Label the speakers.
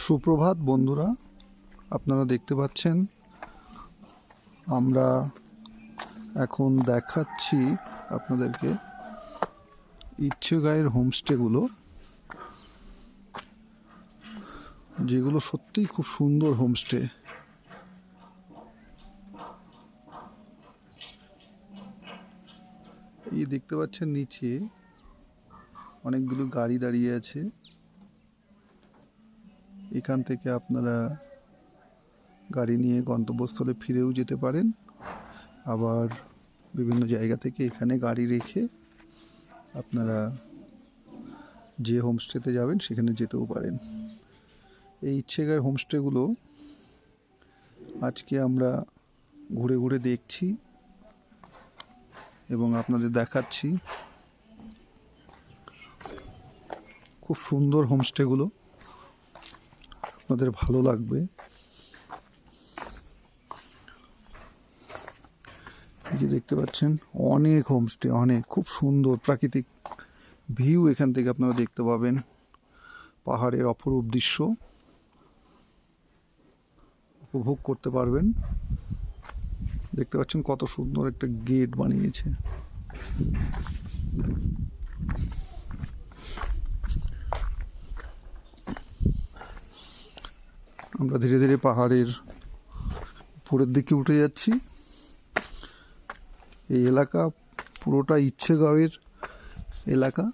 Speaker 1: সুপ্রভাত, বন্ধুরা। আপনারা দেখতে পাচ্ছেন, আমরা এখন দেখাচ্ছি আপনাদেরকে ইচ্ছে গায়ের হোমস্টেগুলো যেগুলো সত্যিই খুব সুন্দর হোমস্টে। এই দেখতে পাচ্ছেন নিচে অনেকগুলো গাড়ি দাঁড়িয়ে আছে। এখান থেকে আপনারা গাড়ি নিয়ে গন্তব্যস্থলে ফিরেও যেতে পারেন। আবার বিভিন্ন জায়গা থেকে এখানে গাড়ি রেখে আপনারা যে হোমস্টেতে যাবেন সেখানে যেতেও পারেন। এই ইচ্ছেগার হোমস্টেগুলো আজকে আমরা ঘুরে ঘুরে দেখছি এবং আপনাদের দেখাচ্ছি। খুব সুন্দর হোমস্টেগুলো। আপনাদের ভালো লাগবে। এই যে দেখতে পাচ্ছেন, অনেক হোমস্টে অনেক, খুব সুন্দর প্রাকৃতিক ভিউ এখান থেকে আপনারা দেখতে পাবেন। পাহাড়ের অপরূপ দৃশ্য উপভোগ করতে পারবেন। দেখতে পাচ্ছেন কত সুন্দর একটা গেট বানিয়েছে। আমরা ধীরে ধীরে পাহাড়ের উপরের দিকে উঠে যাচ্ছি। এই এলাকা পুরোটা ইচ্ছে গাঁয়ের এলাকা।